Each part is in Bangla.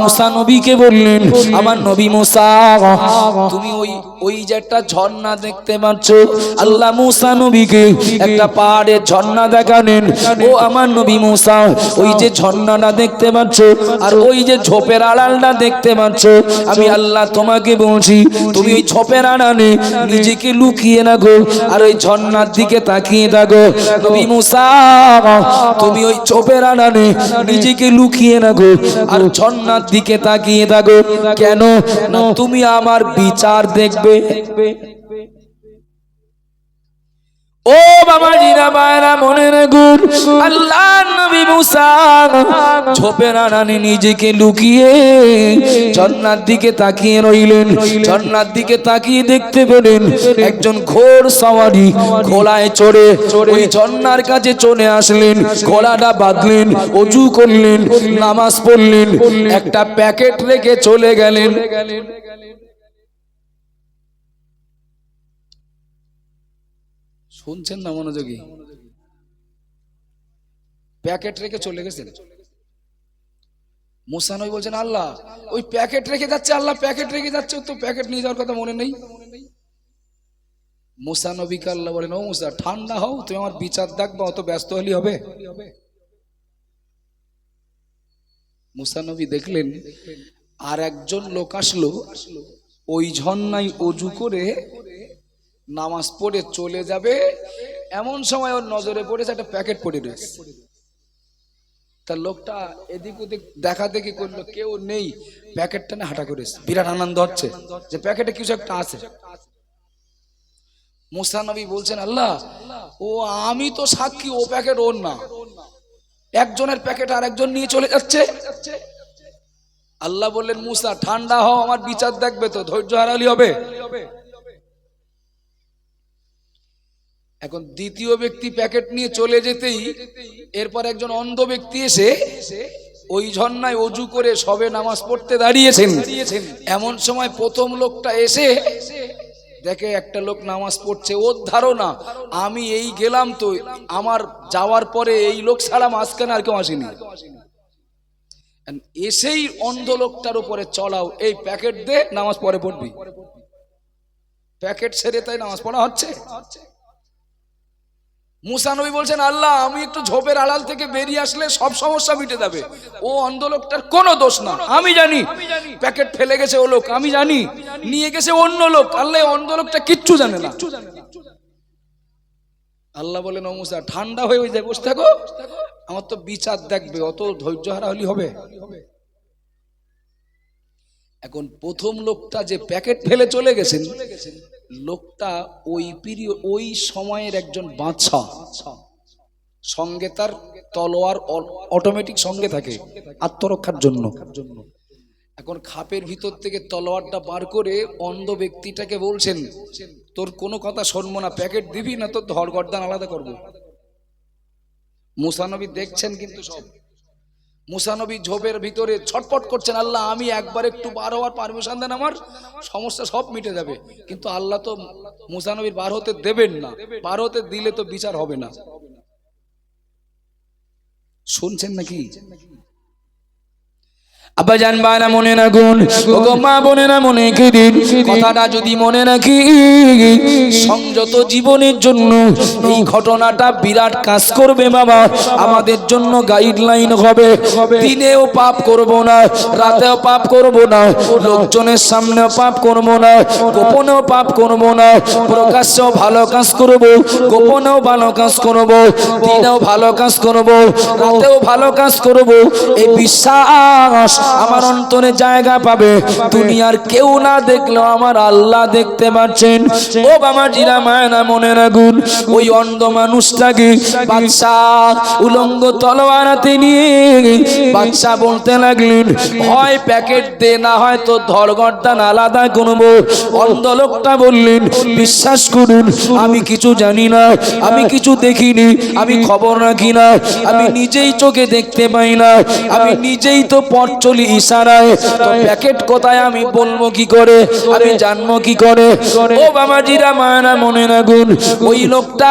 মুসা নবীকে বললেন, আমার নবী মুসা, তুমি ওই ওই যে একটা ঝর্ণা দেখতে পাচ্ছ। আল্লাহ মুসা নবীকে একটা পাহাড়ের ঝর্ণা দেখালেন। ও আমার নবী মুসা, ওই যে ঝর্ণাটা দেখতে পাচ্ছ আর ওই যে ঝোপের আড়ালটা দেখতে পাচ্ছ। আমি আল্লাহ তোমাকে বলছি, তুমি ওই ঝোপের আড়ালে নিজেকে লুকিয়ে রাখো আর ওই ঝর্ণার দিকে তাকিয়ে থাকো। নবী মুসা, তুমি ওই ঝোপের আড়ালে নিজেকে লুকিয়ে রাখো আর ঝর্ণার দিকে তাকিয়ে থাকো কেন? না তুমি আমার বিচার দেখবে। ও বাবা জিরা বায়রা মনে রাখুন আল্লাহ নবী মুসা ঝোপের আড়ানে নিজেকে লুকিয়ে ঝর্ণার দিকে তাকিয়ে রইলেন। ঝর্ণার দিকে তাকিয়ে দেখতে পেলেন একজন ঘোর সওয়ারি ঘোড়ায় চড়ে ওই ঝর্ণার কাছে চলে আসলেন। ঘোড়াটা বাঁধলেন অজু করলেন, নামাজ পড়লেন, একটা প্যাকেট রেখে চলে গেলেন। শুনছেন না মনোযোগী? প্যাকেট রেখে চলে গেছেন? মুসানবী বলছেন, আল্লাহ, ওই প্যাকেট রেখে যাচ্ছে, আল্লাহ প্যাকেট রেখে যাচ্ছে, তো প্যাকেট নিয়ে যাওয়ার কথা মনে নেই? মুসা নবীকে আল্লাহ বলেন, ও মুসা, ঠান্ডা হও, তুমি আমার বিচার দেখবা অত ব্যস্ত হলি হবে। মুসা নবী দেখলেন, আর একজন লোক আসলো, ওই ঝর্ণায় অজু করে নামাজ পড়ে চলে যাবে। এমন সময় ওর নজরে পড়েছে একটা প্যাকেট পড়ে রয়েছে। তার লোকটা এদিক ওদিক দেখা দেখি করল, কেউ নেই। প্যাকেটটা না হাঁটা করেছে বিরাট আনন্দ হচ্ছে যে প্যাকেটে কিছু একটা আছে। মুসা নবী বলছেন, আল্লাহ, ও আমি তো সাক্ষী, ও প্যাকেট ওর না। একজনের প্যাকেট আর একজন নিয়ে চলে যাচ্ছে। আল্লাহ বললেন, মুসা, ঠান্ডা হও, আমার বিচার দেখবে তো, ধৈর্য হারালি হবে। এখন দ্বিতীয় ব্যক্তি প্যাকেট নিয়ে চলে যেতেই এরপর একজন অন্ধ ব্যক্তি এসে ওই ঝর্ণায় অজু করে সবে নামাজ পড়তে দাঁড়িয়েছেন। এমন সময় প্রথম লোকটা এসে দেখে একটা লোক নামাজ পড়ছে, ওর ধারণা, আমি এই গেলাম তো, আমার যাওয়ার পরে এই লোক ছাড়া মাঝখানে আর কেউ আসেনি। এসেই অন্ধ লোকটার উপরে, চলাও, এই প্যাকেট দে, নামাজ পরে পড়বি। প্যাকেট ছেড়ে তাই নামাজ পড়া হচ্ছে? মুসানবী বলছেন, আল্লাহ, আমি একটু ঝোপের আড়াল থেকে বেরিয়ে আসলে সব সমস্যা মিটে যাবে। ও অন্ধ লোকটার কোনো দোষ না। আমি জানি, প্যাকেট ফেলে গেছে ও লোক, আমি জানি, নিয়ে গেছে অন্য লোক। আল্লাহ, এই অন্ধ লোকটা কিচ্ছু জানে না। আল্লাহ বলেন, ও মুসা, ঠান্ডা হয়ে ওই যায় বসে থাকো। আমার তো বিচার দেখবে, অত ধৈর্য হারা হলি হবে? এখন প্রথম লোকটা যে প্যাকেট ফেলে চলে গেছেন লোকটা ওই পিরিয়ড, ওই সময়ের একজন বাদশা সঙ্গে তার তলোয়ার অটোমেটিক সঙ্গে থাকে আত্মরক্ষার জন্য। এখন খাপের ভিতর থেকে তলোয়ারটা বার করে অন্ধ ব্যক্তিটাকে বলছেন, তোর কোনো কথা শুনব না, প্যাকেট দিবি না, তোর ধরগর্দান আলাদা করব। মুসানবী দেখছেন কিন্তু সব। মুসানবী ঝোপের ভিতরে ছটপট করছেন, আল্লাহ, আমি একবার একটু বার হওয়ার পারমিশন দেন আমার, সমস্যা সব মিটে যাবে। কিন্তু আল্লাহ তো মুসানবীর বার হতে দেবেন না, বার হতে দিলে তো বিচার হবে না। শুনছেন নাকি? আব্বাজান বায়না মনে রাখুন ওগো মা বোনেরা মনে দিন কথাটা যদি মনে রাখি, সংযত জীবনের জন্য এই ঘটনাটা বিরাট কাজ করবে বাবা। আমাদের জন্য গাইডলাইন হবে। দিনেও পাপ করব না, রাতেও পাপ করব না, লোকজনের সামনেও পাপ করব না, গোপনেও পাপ করব না, প্রকাশ্যেও ভালো কাজ করব, গোপনেও ভালো কাজ করব, দিনেও ভালো কাজ করব, রাতেও ভালো কাজ করব। এই বিশ্বাস আমার অন্তরে জায়গা পাবে। দুনিয়ার কেউ না দেখলেও আমার আল্লাহ দেখতে পাচ্ছেন। ও বাবা জিরা মায়না মনে রাখুন, ওই অন্ধ মানুষটাকে উলঙ্গ তলোয়ারাতে নিয়ে বলতে লাগলেন, হয় প্যাকেট দে, না হয় তো আলাদা করব। অন্ধ লোকটা বললেন, বিশ্বাস করুন, আমি কিছু জানি না, আমি কিছু দেখিনি, আমি খবর রাখি না, আমি নিজেই চোখে দেখতে পাই না, আমি নিজেই তো পথ বলি ইশারায় তো প্যাকেট কোথায়? আমি বলব কি করে? আমি জানব কি করে? ও বাবাজিরা, মায়েরা মনে রাখুন ওই লোকটা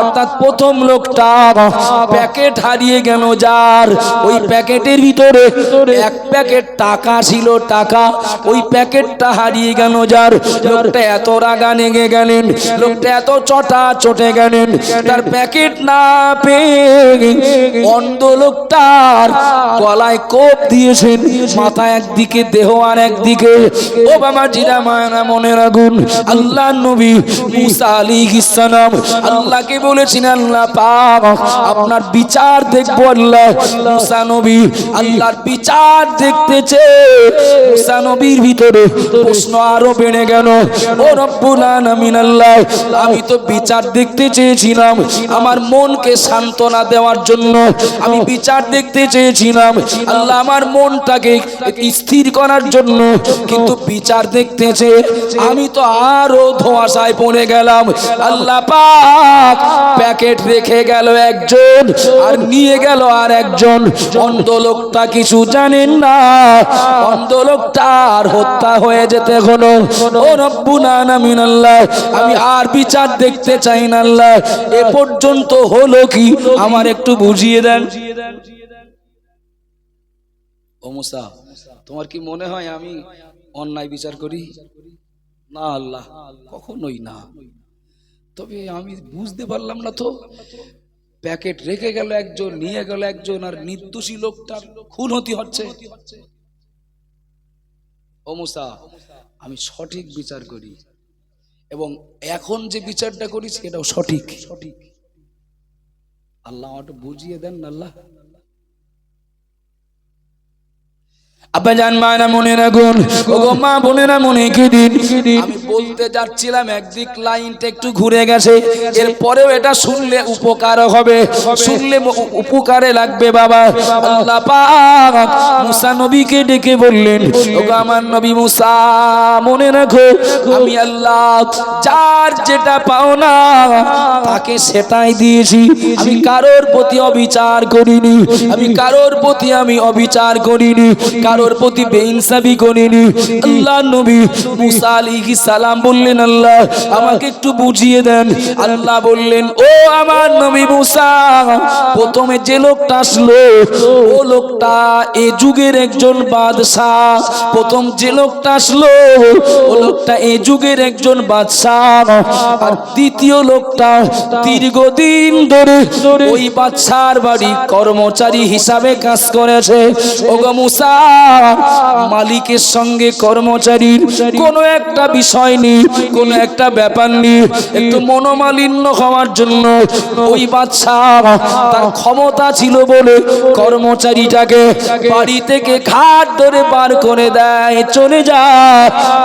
অর্থাৎ প্রথম লোকটা প্যাকেট হারিয়ে গেল যার। ওই প্যাকেটের ভিতরে এক প্যাকেট টাকা ছিল, টাকা। ওই প্যাকেটটা হারিয়ে গেল যার। লোকটা এত রাগা নেগে গেলেন, লোকটা এত চটা চটে গেলেন। তার প্যাকেট না পেয়ে অন্ধ লোকটার গলায় কোপ দিয়েছেন। মাথা একদিকে, দেহ আর একদিকে। ও বাবা, জিরা মায়না মনে রাখুন আল্লাহ নবী মুসা আলী ইসলাম আল্লাহকে বলেছেন, আল্লাহ পাক, আপনার বিচার দেখব আল্লাহ। মুসা নবী আল্লাহর বিচার দেখতেছে মুসা নবীর ভিতরে প্রশ্ন আরও বেড়ে গেল, ও রব্বুল আলামিন আল্লাহ, আমি তো বিচার দেখতে চেয়েছিলাম। আমার মনকে সান্ত্বনা দেওয়ার জন্য আমি বিচার দেখতে চেয়েছিলাম। আল্লাহ আমার মনটাকে স্থির করার জন্য কিন্তু বিচার দেখতে চেয়ে আমি তো আরও ধোঁয়াশায় পড়ে গেলাম। আল্লাহ পাক প্যাকেট রেখে গেল একজন আর নিয়ে গেল আর একজন। অন্ধ লোকটা কিছু জানেন না, অন্ধ লোকটার হত্যা হয়ে যেতে হলো ও রব্বুল আলামিন আল্লাহ আমি আর বিচার দেখতে চাই না আল্লাহ। এ পর্যন্ত হলো কি? আমার একটু বুঝিয়ে দেন। ও মুসা, তোমার কি মনে হয় আমি অন্যায় বিচার করি? না আল্লাহ, কখনোই না। তবে আমি বুঝতে পারলাম না তো, প্যাকেট রেখে গেল একজন, নিয়ে গেল একজন, আর নির্দোষী লোকটার খুন হতে হচ্ছে। ও মুসা, আমি সঠিক বিচার করি। এবং এখন যে বিচারটা করি, সেটাও সঠিক। সঠিক আল্লাহ আমাকে বুঝিয়ে দেন আল্লাহ। আব্বা জান মায়েরা মনে রাখুন। ও মা বোনেরা মনে কি দিন। বলতে যাচ্ছিলাম, একদিক লাইনটা একটু ঘুরে গেছে। এরপরেও এটা শুনলে উপকার হবে। শুনলে উপকারে লাগবে বাবা। মুসা নবীকে ডেকে বললেন আমার নবী মুসা, মনে রাখো, আমি আল্লাহ যার যেটা পাও না, তাকে সেটাই দিয়েছি। আমি কারোর প্রতি অবিচার করিনি, আমি কারোর প্রতি আমি অবিচার করিনি, কারোর প্রতি বেইনসাবি করিনি। আল্লাহ নবী মুসা আলাইহিস সালাম বললেন, আল্লাহ, আমাকে একটু বুঝিয়ে দেন। আল্লাহ বললেন, ও আমার নবী মুসা, প্রথমে যে লোকটা আসলো, ও লোকটা এ যুগের একজন বাদশাহ। প্রথম যে লোকটা আসলো, ও লোকটা এ যুগের একজন বাদশাহ। আর দ্বিতীয় লোকটা দীর্ঘদিন ধরে ওই বাদশার বাড়ি কর্মচারী হিসাবে কাজ করেছে। ওগো মুসা, মালিকের সঙ্গে কর্মচারীর কোনো একটা বিষয় নেই কোনো একটা ব্যাপার নেই। একটু মনোমালিন্য হওয়ার জন্য ওই বাদশাহ তার ক্ষমতা ছিল বলে কর্মচারীটাকে বাড়ি থেকে ঘাট ধরে বার করে দেয়। চলে যা,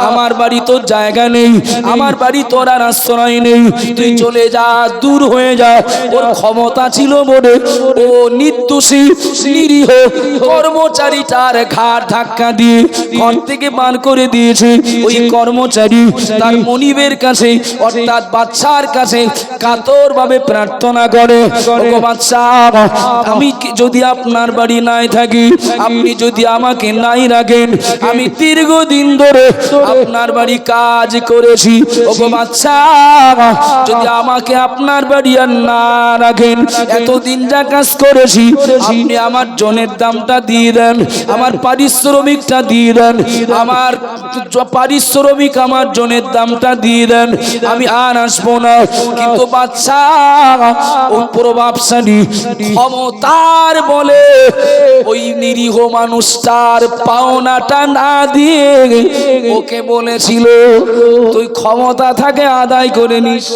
আমার বাড়ি তোর জায়গা নেই, আমার বাড়ি তোর আর আশ্রয় নেই। তুই চলে যা, দূর হয়ে যা। ওর ক্ষমতা ছিল বলে ও নির্দোষী, নিরীহ কর্মচারীটার ঘাট ধাক্কা দিয়ে ঘর থেকে বার করে দিয়েছে। ওই কর্মচারী তার মনিবের কাছে অর্থাৎ বাচ্চার কাছে কাতর ভাবে প্রার্থনা করে বাচ্চা আমি যদি আপনার বাড়ি নাই থাকি আপনি যদি আমাকে নাই রাখেন আমি দীর্ঘদিন ধরে আপনার বাড়ি কাজ করেছি। ওগো বাচ্চা যদি আমাকে আপনার বাড়ি আর না রাখেন এতদিন যা কাজ করেছি আপনি আমার জনের দামটা দিয়ে দেন আমার পারিশ্রমিকটা দিয়ে দেন আমার পারিশ্রমিক আমার জনের দামটা দিয়ে দেন। আমি আর আসব না। কিন্তু বাচ্চা ও প্রভাবশালী, ক্ষমতার বলে ওই নিরীহ মানুষটার পাওনাটা না দিয়ে ওকে বলেছিল, তুই ক্ষমতা থাকে আদায় করে নিস।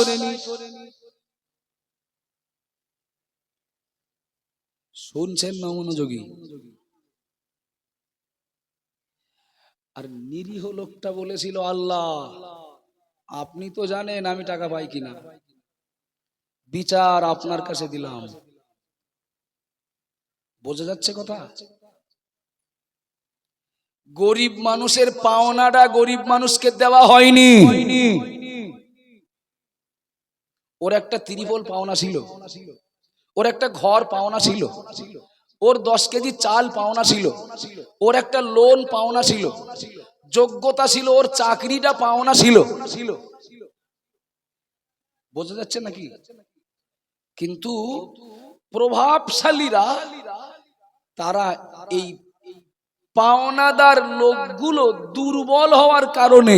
শুনছেন না মনোযোগী? আর নিরীহ লোকটা বলেছিল, আল্লাহ, আপনি তো জানেন আমি টাকা পাই কিনা। বিচার আপনার কাছে দিলাম। বোঝা যাচ্ছে কথা? গরিব মানুষের পাওনাটা গরিব মানুষকে দেওয়া হয়নি। ওর একটা ত্রিপল পাওনা ছিল। ওর একটা ঘর পাওনা ছিল। ওর দশ কেজি চাল পাওনা ছিল। ওর একটা লোন পাওনা ছিল। যোগ্যতা ছিল ওর চাকরিটা পাওনা ছিল। বোঝা যাচ্ছে নাকি? কিন্তু প্রভাবশালীরা, তারা এই পাওনাদার লোকগুলো দুর্বল হওয়ার কারণে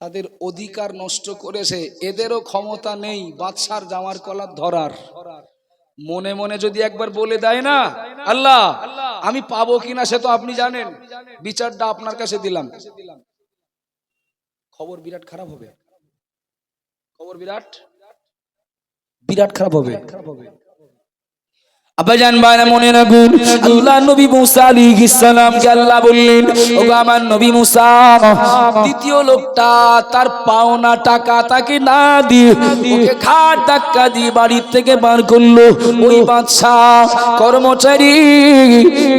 তাদের অধিকার নষ্ট করেছে। এদেরও ক্ষমতা নেই বাদশার জামার কলার ধরার। মনে মনে যদি একবার বলে দেয় না, আল্লাহ, আমি পাবো কিনা সে তো আপনি জানেন। বিচারটা আপনার কাছে দিলাম। খবর বিরাট খারাপ হবে। খবর বিরাট? বিরাট খারাপ হবে। আব্বাজান বাইনা মনে রাখুন, আল্লাহ নবী মুসা আলাইহিস সালাম কে আল্লাহ বললেন, ওগো আমার নবী মুসা, দ্বিতীয় লোকটা তার পাওনা টাকা তাকে না দিয়ে ওকে খাট ধাক্কা দিয়ে বাড়ির থেকে বার করল। ওই বাদশাহ কর্মচারী,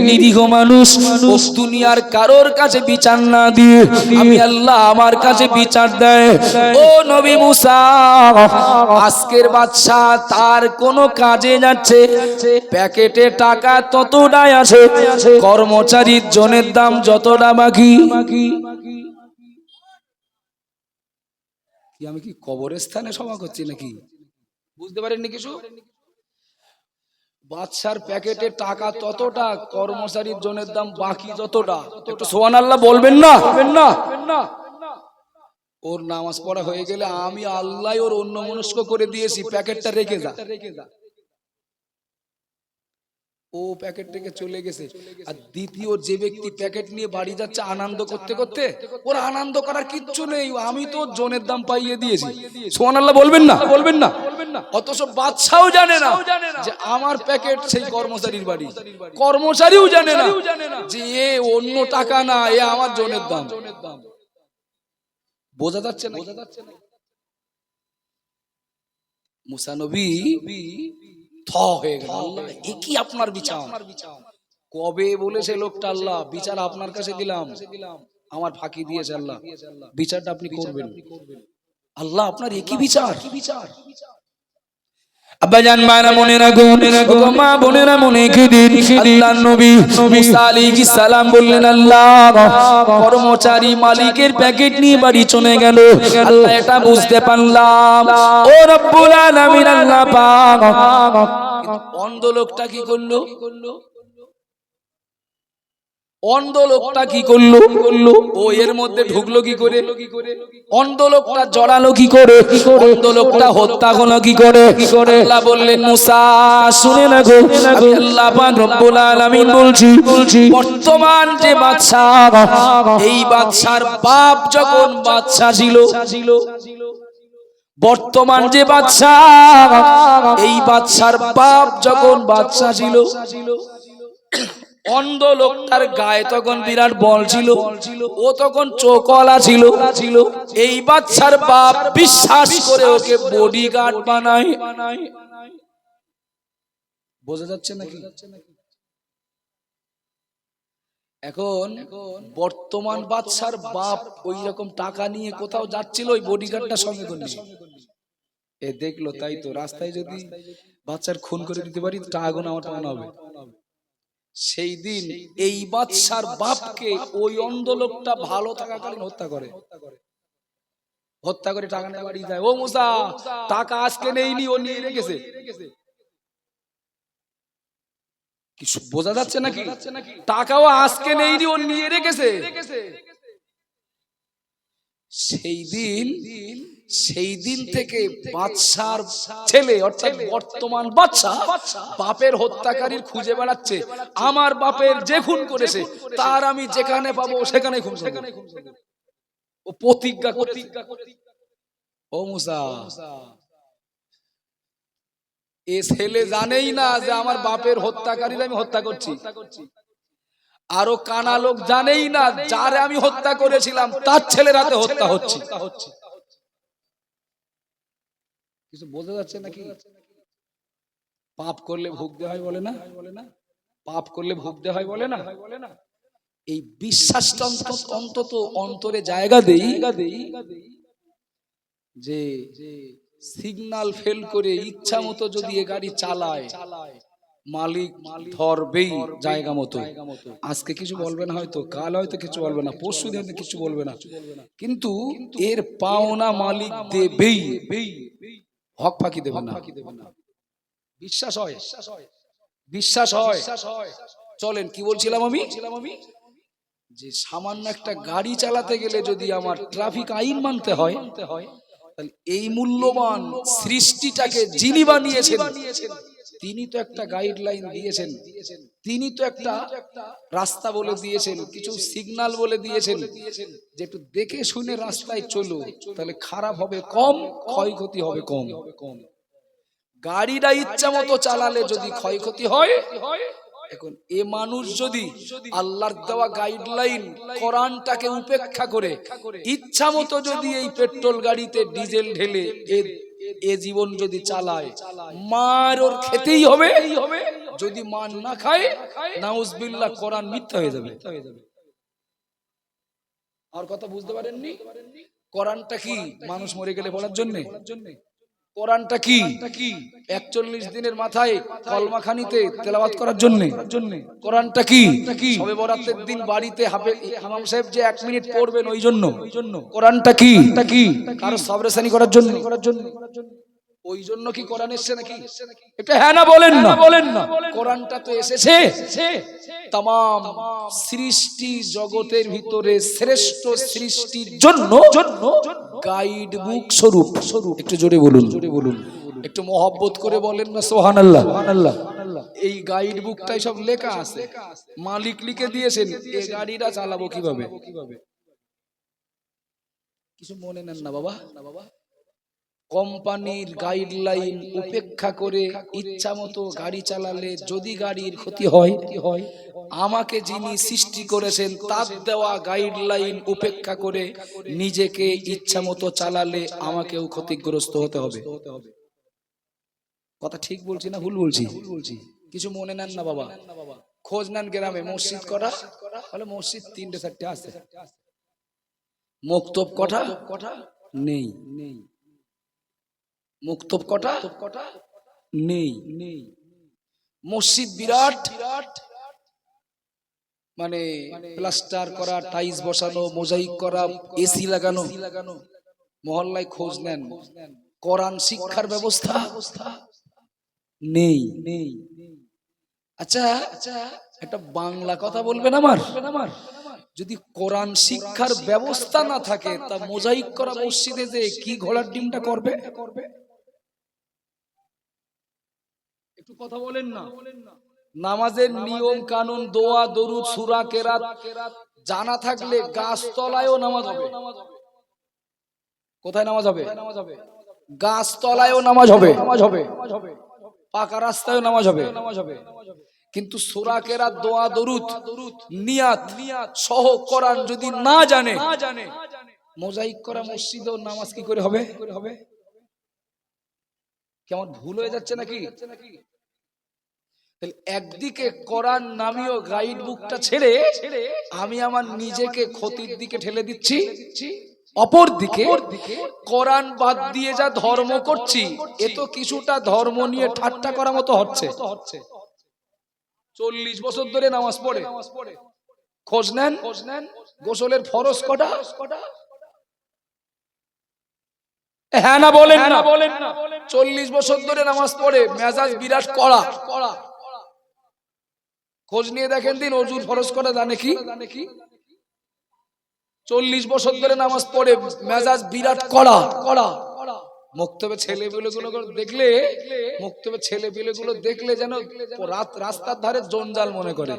নিরীহ মানুষ ও দুনিয়ার কারোর কাছে বিচার না দিয়ে আমি আল্লাহ আমার কাছে বিচার দেয়। ও নবী মুসা, আজকের বাদশাহ তার কোনো কাজে যাচ্ছে প্যাকেটে টাকা ততটাই আছে। কর্মচারীর জনের দাম যতটা বাকি। আমি কি কবরস্থানে সভা করছি নাকি? বুঝতে পারেননি কিছু বাদশার প্যাকেটে টাকা ততটা, কর্মচারীর জনের দাম বাকি যতটা। একটু সোহান আল্লাহ বলবেন না? না ওর নামাজ পড়া হয়ে গেলে আমি আল্লাহ ওর অন্য মনস্ক করে দিয়েছি, প্যাকেটটা রেখে যা রেখে যা। ও প্যাকেট থেকে চলে গেছে। আর দ্বিতীয় যে ব্যক্তি প্যাকেট নিয়ে বাড়ি যাচ্ছে আনন্দ করতে করতে ওর আনন্দ করার কিচ্ছু নেই। আমি তো জনের দাম পাইয়ে দিয়েছি। সোহান আল্লাহ বলবেন না? বলবেন না? অথচ বাদশাও জানে না যে আমার প্যাকেট সেই কর্মচারীর বাড়ি। কর্মচারীও জানে না যে এ অন্য টাকা না এ আমার জনের দাম। বোঝা যাচ্ছে না? বোঝা যাচ্ছে না। মুসানবী থ হয়ে গেল। আল্লাহ এ কি আপনার বিচার। কবে বলেছে লোকটা আল্লাহ? বিচার আপনার কাছে দিলাম। আমার ফাঁকি দিয়েছে আল্লাহ। বিচারটা আপনি করবেন। আল্লাহ আপনার একই বিচার। কি বিচার। আব্বাজান মায়েরা মনে রাখুন ওগো মা, বোনেরা, মনে দিন আল্লাহর নবী মুসা আলাইহিস সালাম বললেন, আল্লাহ, কর্মচারী মালিকের প্যাকেট নিয়ে বাড়ি চলে গেল। আল্লাহ এটা বুঝতে পারলাম। ও রব্বুল আলামিন, আল্লাহ পাক। অন্ধ লোকটা কি করল? অন্ধ লোকটা কি করল? করল ও এর মধ্যে ঢুকলো কি করে? অন্ধ লোকটা জড়ালো কি করে? অন্ধ লোকটা হত্যা হলো কি করে? কি করে আল্লাহ বললেন, মুসা, শুনে না গো আল্লাহ পাক রব্বুল আলামিন বলছি বলছি বর্তমান যে বাদশা এই বাদশার বাপ যখন বাদশা ছিল, বর্তমান যে বাদশা এই বাদশার বাপ যখন বাদশা ছিল অন্ধ লোকটার গায়ে তখন বিরাট বল ছিল। ও তখন চোখলা ছিল। ছিল এই বাচ্চার বাপ বিশ্বাস করে ওকে বডিগার্ড বানায়। বোঝা যাচ্ছে নাকি? এখন বর্তমান বাচ্চার বাপ ওই রকম টাকা নিয়ে কোথাও যাচ্ছিল ওই বডিগার্ডটা সঙ্গে করে এ দেখল তাই তো রাস্তায় যদি বাচ্চার খুন করে দিতে পারি টাকা গুণ আমার পাওনা হবে। সেই দিন এই বাদশার বাপকে ওই অন্ধ লোকটা ভালো থাকাকালীন হত্যা করে। হত্যা করে। টাকা নিয়ে বাড়ি যায়। ও মুসা টাকা আজকে নেইনি ও নিয়ে রেখেছে। কিছু বোঝা যাচ্ছে নাকি? টাকাও আজকে নেইনি ও নিয়ে রেখেছে। সেই দিন সেই দিন থেকে বাদশার ছেলে অর্থাৎ বর্তমান বাদশা বাপের হত্যাকারীর খুঁজে বেড়াচ্ছে। আমার বাপের যে খুন করেছে তার আমি যেখানে পাবো সেখানে খুন সেখানে ও প্রতিজ্ঞা প্রতিজ্ঞা ও মুসা এ ছেলে জানেই না যে আমার বাপের হত্যাকারীর আমি হত্যা করছি। আরও কানা লোক জানেই না যারে আমি হত্যা করেছিলাম, তার ছেলের হাতে হত্যা হচ্ছে। কিছু বোঝা যাচ্ছে নাকি? পাপ করলে ভুগতে হয় বলে না? পাপ করলে ভুগতে হয় বলে না? এই অন্তত অন্তরে জায়গা দেই যে সিগন্যাল ফেল করে ইচ্ছা মতো যদি এ গাড়ি চালায় মালিক ধরবেই জায়গা মতো। আজকে কিছু বলবে না হয়তো কাল হয়তো কিছু বলবে না পরশু দিন কিছু বলবে না। কিন্তু এর পাওনা মালিক দেবেই। হক ফাঁকি দেবে না। বিশ্বাস হয়। বিশ্বাস হয়। চলেন কি বলছিলাম আমি? যে সামান্য একটা গাড়ি চালাতে গেলে যদি আমার ট্রাফিক আইন মানতে হয় তাহলে এই মূল্যবান সৃষ্টিটাকে যিনি বানিয়েছেন তিনি তো একটা গাইডলাইন দিয়েছেন। তিনি তো একটা রাস্তা বলে দিয়েছেন, কিছু সিগন্যাল বলে দিয়েছেন যে একটু দেখে শুনে রাস্তায় চলো, তাহলে খারাপ হবে কম, ক্ষয়ক্ষতি হবে কম। গাড়িটা ইচ্ছা মতো চালালে যদি ক্ষয়ক্ষতি হয়, এখন এ মানুষ যদি আল্লাহর দেওয়া গাইডলাইন কোরআনটাকে উপেক্ষা করে, ইচ্ছা মতো যদি এই পেট্রোল গাড়িতে ডিজেল ঢেলে এ জীবন যদি চালায়, মার ওর খেতেই হবে। যদি মান না খায় নাউজবিল্লা কোরআন মিথ্যা হয়ে যাবে। আর কথা বুঝতে পারেননি? কোরআনটা কি মানুষ মরে গেলে বলার জন্য? কোরআনটা কি? একচল্লিশ দিনের মাথায় কলমাখানিতে তেলাওয়াত করার জন্য। কোরআনটা কি? সবে বরাতের দিন বাড়িতে হাফে ইমাম সাহেব যে এক মিনিট পড়বেন ওই জন্য কোরআনটা কি? কি? কারও সবরেসানি করার জন্য। করার জন্য। ওই জন্য কি কোরআন এসছে নাকি? এটা হ্যাঁ না বলেন না। বলেন না। কোরআনটা তো এসেছে। তাম সৃষ্টি জগতের ভিতরে শ্রেষ্ঠ সৃষ্টির জন্য জন্য গাইড বুক স্বরূপ স্বরূপ। একটু জোরে বলুন। জোরে বলুন। একটু মহব্বত করে বলেন না সোহান আল্লাহ আল্লাহ এই গাইড বুকটাই সব লেখা আছে। মালিক লিখে দিয়েছেন এই গাড়িটা চালাবো কীভাবে? কিছু মনে নেন না বাবা। না বাবা। কোম্পানির গাইডলাইন উপেক্ষা করে ইচ্ছা মতো গাড়ি চালালে যদি গাড়ির ক্ষতি হয় হয় আমাকে যিনি সৃষ্টি করেছেন তার দেওয়া গাইডলাইন উপেক্ষা করে নিজেকে ইচ্ছা মতো চালালে আমাকেও ক্ষতিগ্রস্ত হতে হবে। কথা ঠিক বলছি না ভুল বলছি? কিছু মনে নেন না বাবা। খোঁজ নেন গ্রামে, মসজিদ করা তাহলে মসজিদ তিনটে চারটে আছে। মুক্তব কটা? কটা নেই নেই। মুক্তব কটা কটা নেই। নেই। মসজিদ বিরাট বিরাট মানে প্লাস্টার করা টাইলস বসানো মোজাইক করা এসি লাগানো লাগানো মহল্লায় খোঁজ নেন। কোরআন শিক্ষার ব্যবস্থা নেই। নেই আচ্ছা আচ্ছা একটা বাংলা কথা বলবেন আমার? আমার যদি কোরআন শিক্ষার ব্যবস্থা না থাকে তা মোজাইক করা মসজিদে যে কি ঘোড়ার ডিমটা করবে করবে? একটু কথা বলেন না। নামাজের নিয়ম, কানুন, দোয়া, দরুদ, সুরা, কেরাত জানা থাকলে গাছতলায়ও নামাজ হবে। কোথায় নামাজ হবে? গাছতলায়ও নামাজ হবে। নামাজ হবে পাকা রাস্তায়ও নামাজ হবে নামাজ হবে। কিন্তু সুরা, কেরাত, দোয়া, দরুদ, নিয়াত সহ কোরআন যদি না জানে, মোজাইক করা মসজিদেও নামাজ কি করে হবে? কেমন ভুল হয়ে যাচ্ছে নাকি? একদিকে কোরআন নামীয় গাইড বুকটা ছেড়ে আমি আমার নিজেকে ক্ষতির দিকে ঠেলে দিচ্ছি অপর দিকে কোরআন বাদ দিয়ে যা ধর্ম করছি, এ তো কিছুটা ধর্ম নিয়ে ঠাট্টা করা মতো হচ্ছে। চল্লিশ বছর ধরে নামাজ পড়ে। খোঁজ নেন খোঁজ নেন গোসলের ফরস কটা? হ্যাঁ না বলেন না। বলেন না চল্লিশ বছর ধরে নামাজ পড়ে, মেজাজ বিরাট কড়া কড়া। খোঁজ নিয়ে দেখেন দিন অজুর ফরজ করা জানে কি? চল্লিশ বছর ধরে নামাজ পড়ে মেজাজ বিরাট কড়া। মুক্তবে ছেলে গুলো দেখলে ছেলে গুলো দেখলে যেন রাস্তার ধারে জঞ্জাল মনে করে।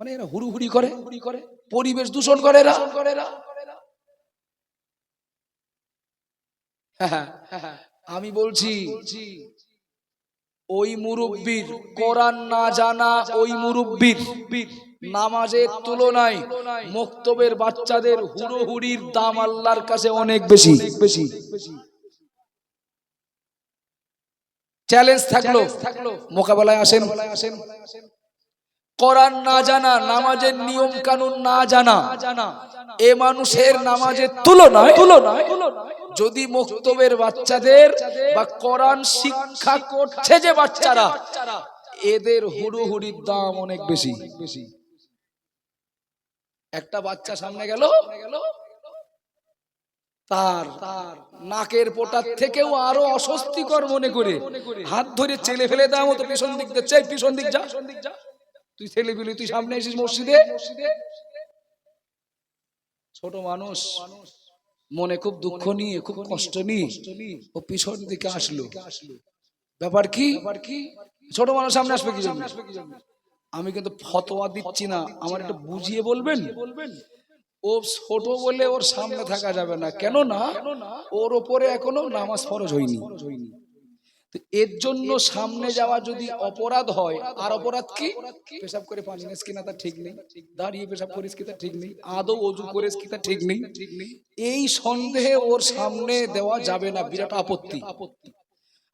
মানে এরা হুড়ুহুড়ি করে করে পরিবেশ দূষণ করে এরা। করে এরা হ্যাঁ, হ্যাঁ, আমি বলছি ওই মুরব্বীর কোরআন না জানা ওই মুরব্বীর নামাজের তুলনায় মুক্তবের বাচ্চাদের হুড়োহুড়ির দাম আল্লাহর কাছে অনেক বেশি। বেশি চ্যালেঞ্জ থাকল থাকল। মোকাবেলায় আসেন আসেন। কোরআন না জানা, নামাজের নিয়ম কানুন না জানা, এ মানুষের নামাজের তুলনায় তুলনায় যদি মুক্তবের বাচ্চাদের বা কোরআন শিক্ষা করছে যে বাচ্চারা, এদের হুড়ুহুড়ির দাম অনেক বেশি। বেশি একটা বাচ্চা সামনে গেল, তার নাকের পোটার থেকেও আরও অস্বস্তিকর মনে করে। হাত ধরে চেলে ফেলে দেওয়া মতো পিছন দিক দিয়ে চাই পিছন দিক যা। তুই ছেলে বিলি তুই সামনে এসিস মসজিদে? ছোট মানুষ, মনে খুব দুঃখ নিয়ে, খুব কষ্ট নিয়ে ও পিছন দিকে আসলো। ব্যাপার কি? ছোট মানুষ সামনে আসবে কি আমি কিন্তু ফতোয়া দিচ্ছি না। আমার একটু বুঝিয়ে বলবেন? ও ছোট বলে ওর সামনে থাকা যাবে না। কেন না ওর ওপরে এখনও নামাজ ফরজ হয়নি। এর জন্য সামনে যাওয়া যদি অপরাধ হয় আর অপরাধ কি? পেশাব করে পানি নিস কিনা তা ঠিক নেই দাঁড়িয়ে পেশাব করিস কি তা ঠিক নেই আদৌ অজু করিস কি তা ঠিক নেই। এই সন্দেহে ওর সামনে দেওয়া যাবে না বিরাট আপত্তি। আপত্তি।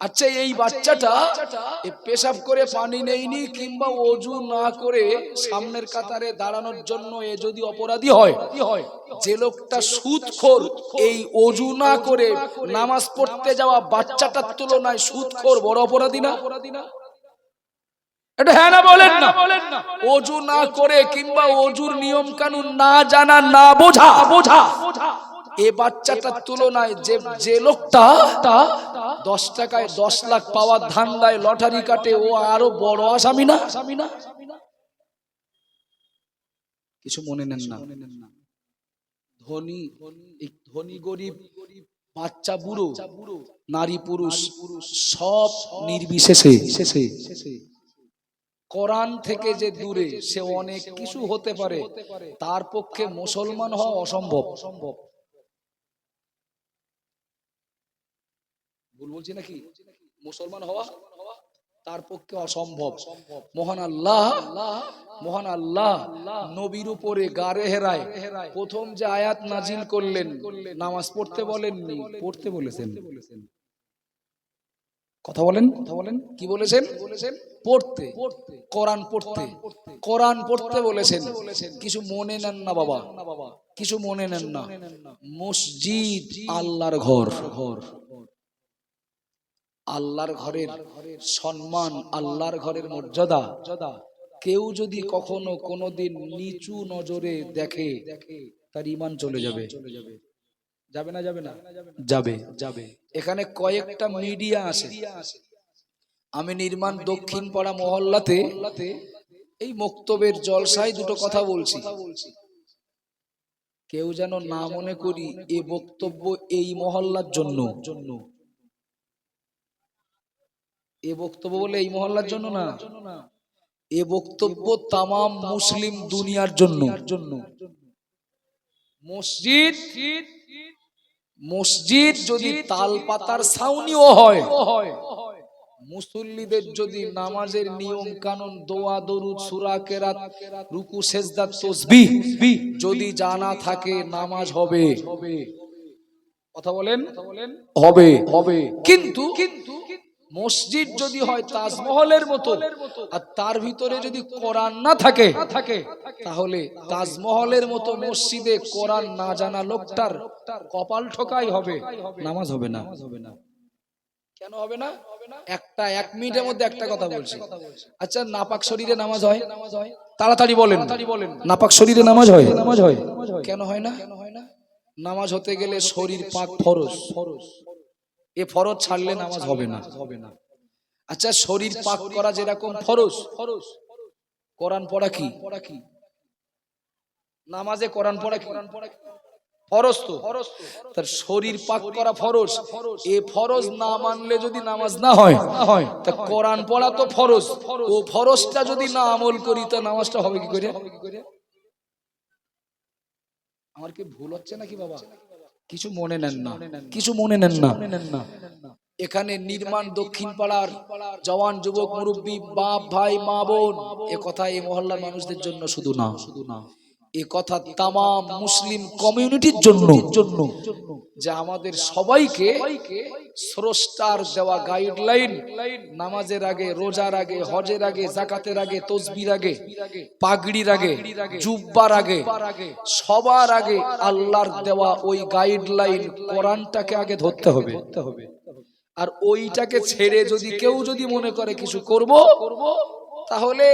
আচ্ছা এই বাচ্চাটা পেশাব করে পানি নেয়নি কিংবা অজু না করে সামনের কাতারে দাঁড়ানোর জন্য এ যদি অপরাধী হয় যে লোকটা সুদখোর এই অজু না করে নামাজ পড়তে যাওয়া বাচ্চাটার তুলনায় সুদখোর বড় অপরাধী না? এটা হ্যাঁ না বলেন না। অজু না করে কিংবা অজুর নিয়ম কানুন না জানা না বোঝা বোঝা। এ বাচ্চাটার তুলনায় যে যে লোকটা দশ টাকায় দশ লাখ পাওয়ার ধান্দায় লটারি কাটে ও আরও বড় আসামি না? আসামি না কিছু মনে নেন না। ধনী ধনী গরিব বাচ্চা বুড়ো নারী পুরুষ সব নির্বিশেষে। কোরআন থেকে যে দূরে সে অনেক কিছু হতে পারে তার পক্ষে মুসলমান হওয়া অসম্ভব অসম্ভব। ভুল বলছি নাকি? মুসলমান হওয়া তার পক্ষে অসম্ভব। মহান আল্লাহ মহান আল্লাহ নবীর উপরে গারে হেরায়। প্রথম যে আয়াত নাজিল করলেন নামাজ পড়তে বলেননি। পড়তে বলেছেন। কথা বলেন কথা বলেন কি বলেছেন? বলেছেন পড়তে কোরআন পড়তে কোরআন পড়তে বলেছেন। কিছু মনে নেন না বাবা কিছু মনে নেন না। মসজিদ আল্লাহর ঘর ঘর। আল্লাহর ঘরের সম্মান আল্লাহর ঘরের মর্যাদা। কেউ যদি কখনো কোনোদিন নিচু নজরে দেখে তার ইমান চলে যাবে। যাবে। না যাবে না? যাবে যাবে এখানে কয়েকটা মিডিয়া আছে। আমি নির্মাণ দক্ষিণ পাড়া মহল্লাতে এই মক্তবের জলসায় দুটো কথা বলছি। কেউ যেন না মনে করি এ বক্তব্য এই মহল্লার জন্য। জন্য। এ বক্তব্য বলে এই মহল্লার জন্য না। এ বক্তব্য তামাম মুসলিম দুনিয়ার জন্য। জন্য মসজিদ মসজিদ যদি তাল পাতার ছাউনিও হয় মুসল্লিদের যদি নামাজের নিয়ম কানুন দোয়া দরুদ সূরা কেরাত রুকু সেজদা তসবিহ যদি জানা থাকে নামাজ হবে। কথা বলেন? হবে। হবে। কিন্তু কিন্তু মসজিদ যদি হয় তাজমহলের মতো আর তার ভিতরে যদি কোরআন না থাকে থাকে তাহলে তাজমহলের মতো মসজিদে কোরআন না জানা লোকটার কপাল ঠোকাই হবে নামাজ হবে না। কেন হবে না? একটা এক মিনিটের মধ্যে একটা কথা বলছি। আচ্ছা নাপাক শরীরে নামাজ হয়? তাড়াতাড়ি বলেন। নাপাক শরীরে নামাজ হয়? নামাজ হয়। কেন হয় না? কেন হয় না? নামাজ হতে গেলে শরীর পাক ফরজ। ফরজ। এ ফরজ ছাড়লে নামাজ হবে না। হবে না। আচ্ছা শরীর পাক করা যেরকম ফরজ ফরজ। কোরআন পড়া কি? পড়া কি? নামাজে কোরআন পড়া কি? কোরআন পড়া ফরজ তো। তার শরীর পাক করা ফরজ। এ ফরজ না মানলে যদি নামাজ না হয় হয় তা কোরআন পড়া তো ফরজ। ও ফরজটা যদি না আমল করি তা নামাজটা হবে কি করে? আমার কি ভুল হচ্ছে নাকি বাবা? কিছু মনে নেন না। কিছু মনে নেন না। এখানে নির্মাণ দক্ষিণ পাড়ার জওয়ান যুবক মুরব্বী বাপ ভাই মা বোন এ কথা এই মহল্লার মানুষদের জন্য শুধু না শুধু না। কথা মুসলিম কমিউনিটির জন্য জন্য যে আমাদের সবাইকে স্রষ্টার দেওয়া গাইডলাইন নামাজের আগে, রোজার আগে, হজের আগে, জাকাতের আগে, তসবির আগে, পাগড়ির আগে, জুব্বার আগে, সবার আগে আল্লাহর দেওয়া ওই গাইডলাইন কোরআনটাকে আগে ধরতে হবে। আর ওইটাকে ছেড়ে যদি কেউ যদি মনে করে কিছু করব তাহলে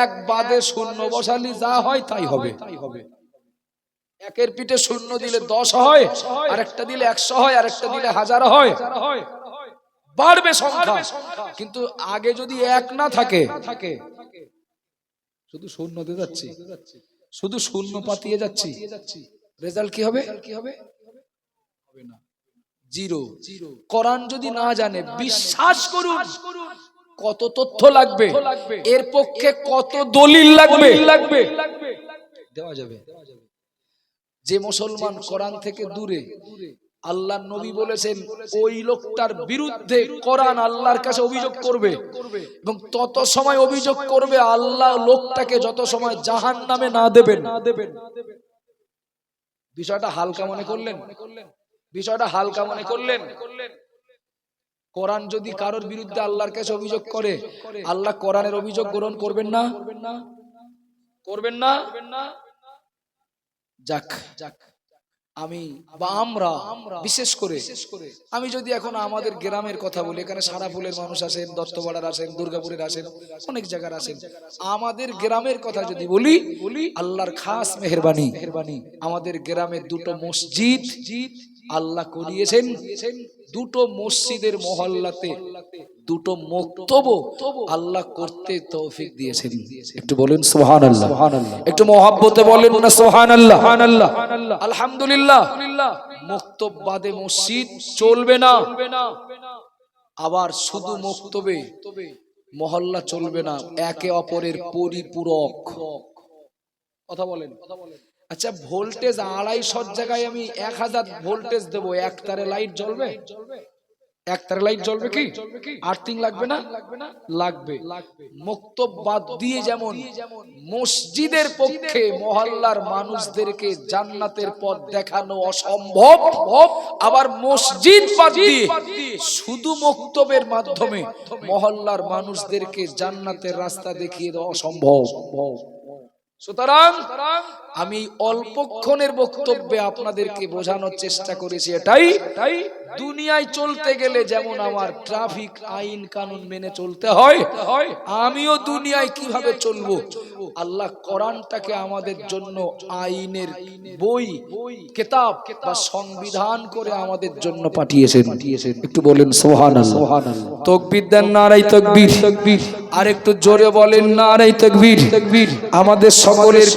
এক বাদে শূন্য বসালি যা হয় তাই হবে। একের পিঠে শূন্য দিলে দশ হয়, আরেকটা দিলে একশো হয়, আরেকটা দিলে হাজার হয়। বাড়বে সংখ্যা। কিন্তু আগে যদি এক না থাকে, শুধু শূন্য দিয়ে যাচ্ছি। শুধু শূন্য পাতিয়ে যাচ্ছি। রেজাল্ট কি হবে? কি হবে না জিরো। কোরআন যদি না জানে, বিশ্বাস করুন। কত তথ্য লাগবে? এর পক্ষে কত দলিল লাগবে? লাগবে। দেওয়া যাবে। যে মুসলমান কোরআন থেকে দূরে আল্লাহ নবী বলেছেন ওই লোকটার বিরুদ্ধে কোরআন আল্লাহর কাছে অভিযোগ করবে। এবং তত সময় অভিযোগ করবে আল্লাহ লোকটাকে যত সময় জাহান নামে না দেবেন না দেবেন। বিষয়টা হালকা মনে করলেন? বিষয়টা হালকা মনে করলেন? কোরআন যদি কারোর বিরুদ্ধে আল্লাহর কাছে অভিযোগ করে আল্লাহ কোরআনের অভিযোগ গ্রহণ করবেন না? করবেন না? যাক যাক। আমি বা আমরা বিশেষ করে আমি যদি এখন আমাদের গ্রামের কথা বলি এখানে সারা সারাফুলের মানুষ আছেন দত্তপাড়ার আছেন দুর্গাপুরের আছেন অনেক জায়গার আছেন আমাদের গ্রামের কথা যদি বলি বলি আল্লাহর খাস মেহরবানি। মেহরবানি। আমাদের গ্রামে দুটো মসজিদ আল্লাহ করিয়েছেন দুটো মসজিদের মহল্লাতে, দুটো মক্তব আল্লাহ করতে তৌফিক দিয়েছেন। একটু বলেন সুবহানাল্লাহ। একটু মহাব্বতে বলেন না সুবহানাল্লাহ। আলহামদুলিল্লাহ, মক্তব মসজিদ চলবে না। আবার শুধু মক্তবে, মহল্লা চলবে না, একে অপরের পরিপূরক। কথা বলেন কথা বলেন। আচ্ছা ভোল্টেজ আড়াইশোর জায়গায় আমি এক হাজার ভোল্টেজ দেবো। এক তারে লাইট জ্বলবে? এক তারে লাইট জ্বলবে কি? আর্থিং লাগবে না? লাগবে। মুক্তব বাদ দিয়ে যেমন মসজিদের পক্ষে মহল্লার মানুষদেরকে জান্নাতের পথ দেখানো অসম্ভব, আবার মসজিদ বাদ দিয়ে শুধু মুক্তবের মাধ্যমে মহল্লার মানুষদেরকে জান্নাতের রাস্তা দেখিয়ে দেওয়া অসম্ভব। সুতরাং আমি অল্পক্ষণের বক্তব্যে আপনাদেরকে বোঝানোর চেষ্টা করেছি এটাই। তাই দুনিয়ায় চলতে গেলে যেমন আমার ট্রাফিক আইন কানুন মেনে চলতে হয়, আমিও দুনিয়ায় কীভাবে চলবো? আল্লাহ কোরআনটাকে আমাদের জন্য আইনের বই, কেতাব বা সংবিধান করে আমাদের জন্য পাঠিয়েছেন। একটু বলেন সোহান তকবির দেন নারাই তকবীর। তকবীর আর একটু জোরে বলেন নারাই তকবীর তকবীর। আমাদের সকলের